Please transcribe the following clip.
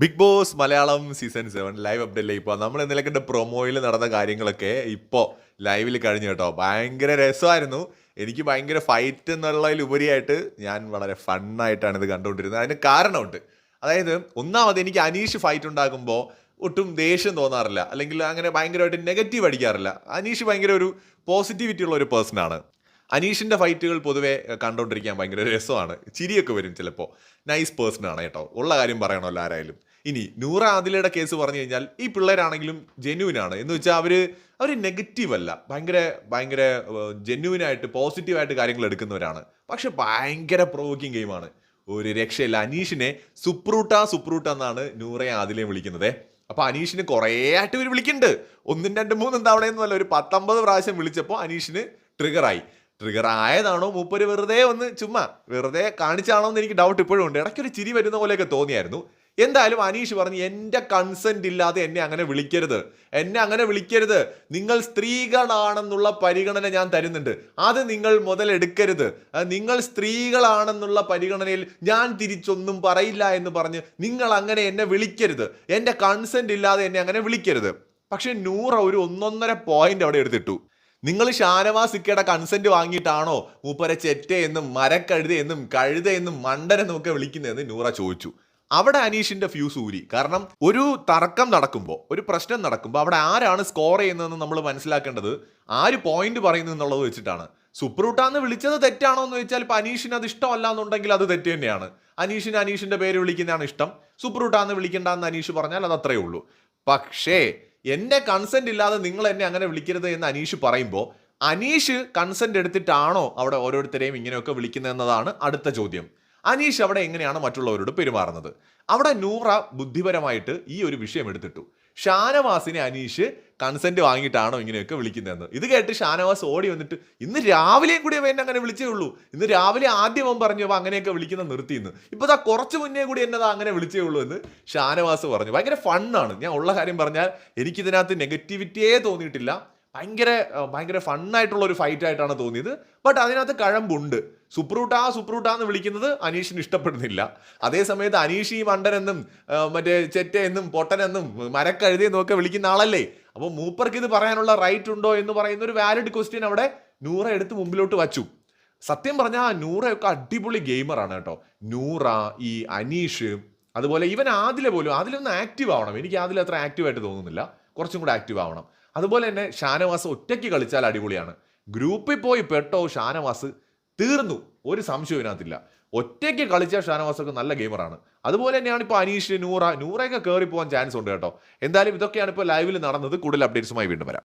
Bigg Boss Malayalam season seven live അപ്ഡേറ്റിലേക്ക് ഇപ്പോൾ നമ്മൾ ഇന്നലെ കണ്ട പ്രൊമോയിൽ നടന്ന കാര്യങ്ങളൊക്കെ ഇപ്പോൾ ലൈവിൽ കഴിഞ്ഞു കേട്ടോ. ഭയങ്കര രസമായിരുന്നു. എനിക്ക് ഭയങ്കര ഫൈറ്റ് എന്നുള്ളതിലുപരിയായിട്ട് ഞാൻ വളരെ ഫണ്ണായിട്ടാണ് ഇത് കണ്ടുകൊണ്ടിരുന്നത്. അതിന് കാരണമുണ്ട്. അതായത് ഒന്നാമത് എനിക്ക് അനീഷ് ഫൈറ്റ് ഉണ്ടാക്കുമ്പോൾ ഒട്ടും ദേഷ്യം തോന്നാറില്ല. അല്ലെങ്കിൽ അങ്ങനെ ഭയങ്കരമായിട്ട് നെഗറ്റീവ് അടിക്കാറില്ല. അനീഷ് ഭയങ്കര ഒരു പോസിറ്റിവിറ്റി ഉള്ള ഒരു പേഴ്സൺ ആണ് അനീഷിന്റെ ഫൈറ്റുകൾ പൊതുവെ കണ്ടുകൊണ്ടിരിക്കാൻ ഭയങ്കര രസമാണ്. ചിരിയൊക്കെ വരും ചിലപ്പോൾ നൈസ് പേഴ്സൺ ആണ് കേട്ടോ. ഉള്ള കാര്യം പറയണമല്ലോ ആരായാലും. ഇനി നൂറ ആദിലയുടെ കേസ് പറഞ്ഞു കഴിഞ്ഞാൽ ഈ പിള്ളേരാണെങ്കിലും ജെന്യൂൻ ആണ്. എന്ന് വെച്ചാൽ അവർ അവർ നെഗറ്റീവ് അല്ല. ഭയങ്കര ഭയങ്കര ജെന്യൂനായിട്ട് പോസിറ്റീവായിട്ട് കാര്യങ്ങൾ എടുക്കുന്നവരാണ്. പക്ഷെ ഭയങ്കര പ്രൊവോക്കിംഗ് ഗെയിമാണ് ഒരു രക്ഷയില്ല. അനീഷിനെ സുപ്രൂട്ട സുപ്രൂട്ട എന്നാണ് നൂറയെ ആദിലയും വിളിക്കുന്നത്. അപ്പൊ അനീഷിന് കുറേ ആയിട്ട് ഇവർ വിളിക്കുന്നുണ്ട്. ഒന്നും രണ്ടും മൂന്നും തവണയൊന്നുമല്ല ഒരു പത്തൊമ്പത് പ്രാവശ്യം വിളിച്ചപ്പോൾ അനീഷിന് ട്രിഗറായി ട്രിഗർ ആയതാണോ? മൂപ്പര് വെറുതെ ഒന്ന് ചുമ്മാ വെറുതെ കാണിച്ചാണോ എന്ന് എനിക്ക് ഡൗട്ട് ഇപ്പോഴും ഉണ്ട്. ഇടയ്ക്കൊരു ചിരി വരുന്ന പോലെയൊക്കെ തോന്നിയായിരുന്നു. എന്തായാലും അനീഷ് പറഞ്ഞു എന്റെ കൺസെന്റ് ഇല്ലാതെ എന്നെ അങ്ങനെ വിളിക്കരുത്. എന്നെ അങ്ങനെ വിളിക്കരുത്. നിങ്ങൾ സ്ത്രീകളാണെന്നുള്ള പരിഗണന ഞാൻ തരുന്നുണ്ട്. അത് നിങ്ങൾ മുതലെടുക്കരുത്. നിങ്ങൾ സ്ത്രീകളാണെന്നുള്ള പരിഗണനയിൽ ഞാൻ തിരിച്ചൊന്നും പറയില്ല എന്ന് പറഞ്ഞ് നിങ്ങൾ അങ്ങനെ എന്നെ വിളിക്കരുത്. എന്റെ കൺസെന്റ് ഇല്ലാതെ എന്നെ അങ്ങനെ വിളിക്കരുത്. പക്ഷെ നൂറ ഒരു ഒന്നൊന്നര പോയിന്റ് അവിടെ എടുത്തിട്ടു. നിങ്ങൾ ഷാനവാസ് ഇക്കയുടെ കൺസെന്റ് വാങ്ങിയിട്ടാണോ മൂപ്പരെ ചെറ്റ എന്നും മരക്കഴുത എന്നും കഴുത എന്നും മണ്ടനെന്നും ഒക്കെ വിളിക്കുന്നതെന്ന് നൂറ ചോദിച്ചു. അവിടെ അനീഷിന്റെ ഫ്യൂസ് ഊരി. കാരണം ഒരു തർക്കം നടക്കുമ്പോൾ ഒരു പ്രശ്നം നടക്കുമ്പോൾ അവിടെ ആരാണ് സ്കോർ ചെയ്യുന്നതെന്ന് നമ്മൾ മനസ്സിലാക്കേണ്ടത് ആര് പോയിന്റ് പറയുന്നു എന്നുള്ളത് വെച്ചിട്ടാണ്. സുപ്രൂട്ടാന്ന് വിളിച്ചത് തെറ്റാണോ എന്ന് വെച്ചാൽ ഇപ്പൊ അനീഷിന് അത് ഇഷ്ടമല്ല എന്നുണ്ടെങ്കിൽ അത് തെറ്റ് തന്നെയാണ്. അനീഷിന് അനീഷിന്റെ പേര് വിളിക്കുന്നതാണ് ഇഷ്ടം. സുപ്രൂട്ടാന്ന് വിളിക്കേണ്ടെന്ന് അനീഷ് പറഞ്ഞാൽ അത് അത്രേ ഉള്ളൂ. പക്ഷേ എന്റെ കൺസെന്റ് ഇല്ലാതെ നിങ്ങൾ എന്നെ അങ്ങനെ വിളിക്കരുത് എന്ന് അനീഷ് പറയുമ്പോൾ അനീഷ് കൺസെന്റ് എടുത്തിട്ടാണോ അവിടെ ഓരോരുത്തരെയും ഇങ്ങനെയൊക്കെ വിളിക്കുന്നത് എന്നതാണ് അടുത്ത ചോദ്യം. അനീഷ് അവിടെ എങ്ങനെയാണ് മറ്റുള്ളവരോട് പെരുമാറുന്നത്? അവിടെ നൂറ ബുദ്ധിപരമായിട്ട് ഈ ഒരു വിഷയം എടുത്തിട്ടു. ഷാനവാസിനെ അനീഷ് കൺസെന്റ് വാങ്ങിയിട്ടാണോ ഇങ്ങനെയൊക്കെ വിളിക്കുന്നതെന്ന്. ഇത് കേട്ട് ഷാനവാസ് ഓടി വന്നിട്ട് ഇന്ന് രാവിലെയും കൂടി എന്നെ അങ്ങനെ വിളിച്ചേ ഉള്ളൂ. ഇന്ന് രാവിലെ ആദ്യം അവൻ പറഞ്ഞു അവ അങ്ങനെയൊക്കെ വിളിക്കുന്ന നിർത്തിയെന്ന് ഇപ്പോൾ ദാ കുറച്ച് മുന്നേ കൂടി എന്നതാ അങ്ങനെ വിളിച്ചേ ഉള്ളൂ എന്ന് ഷാനവാസ് പറഞ്ഞു. ഭയങ്കര ഫണ്ണാണ് ഞാൻ ഉള്ള കാര്യം പറഞ്ഞാൽ എനിക്കിതിനകത്ത് നെഗറ്റിവിറ്റിയേ തോന്നിയിട്ടില്ല. ഭയങ്കര ഭയങ്കര ഫണ്ണായിട്ടുള്ള ഒരു ഫൈറ്റ് ആയിട്ടാണ് തോന്നിയത്. ബട്ട് അതിനകത്ത് കഴമ്പുണ്ട്. സുപ്രൂട്ടാ സുപ്രൂട്ടാ എന്ന് വിളിക്കുന്നത് അനീഷിന് ഇഷ്ടപ്പെടുന്നില്ല. അതേസമയത്ത് അനീഷ് ഈ മണ്ടനെന്നും മറ്റേ ചെറ്റ എന്നും പൊട്ടനെന്നും മരക്കഴുതെന്നും ഒക്കെ വിളിക്കുന്ന ആളല്ലേ? അപ്പോൾ മൂപ്പർക്ക് ഇത് പറയാനുള്ള റൈറ്റ് ഉണ്ടോ എന്ന് പറയുന്ന ഒരു വാലിഡ് ക്വസ്റ്റ്യൻ അവിടെ നൂറ എടുത്ത് മുമ്പിലോട്ട് വച്ചു. സത്യം പറഞ്ഞാൽ നൂറയൊക്കെ അടിപൊളി ഗെയിമറാണ് കേട്ടോ. നൂറ ഈ അനീഷ് അതുപോലെ ഇവൻ ആദിലെ പോലും ആദിലൊന്നും ആക്റ്റീവ് ആവണം. എനിക്ക് അതിൽ അത്ര ആക്റ്റീവ് ആയിട്ട് തോന്നുന്നില്ല. കുറച്ചും കൂടെ ആക്റ്റീവ് ആവണം. അതുപോലെ തന്നെ ഷാനവാസ് ഒറ്റയ്ക്ക് കളിച്ചാൽ അടിപൊളിയാണ്. ഗ്രൂപ്പിൽ പോയി പെട്ടോ ഷാനവാസ് തീർന്നു. ഒരു സംശയവും ഇതിനകത്തില്ല. ഒറ്റയ്ക്ക് കളിച്ച ഷാനവാസൊക്കെ നല്ല ഗെയിമറാണ് അതുപോലെ തന്നെയാണ് ഇപ്പോൾ അനീഷ് നൂറ നൂറയൊക്കെ കയറി പോകാൻ ചാൻസ് ഉണ്ട് കേട്ടോ. എന്തായാലും ഇതൊക്കെയാണ് ഇപ്പോൾ ലൈവിൽ നടന്നത്. കൂടുതൽ അപ്ഡേറ്റ്സുമായി വീണ്ടും വരാം.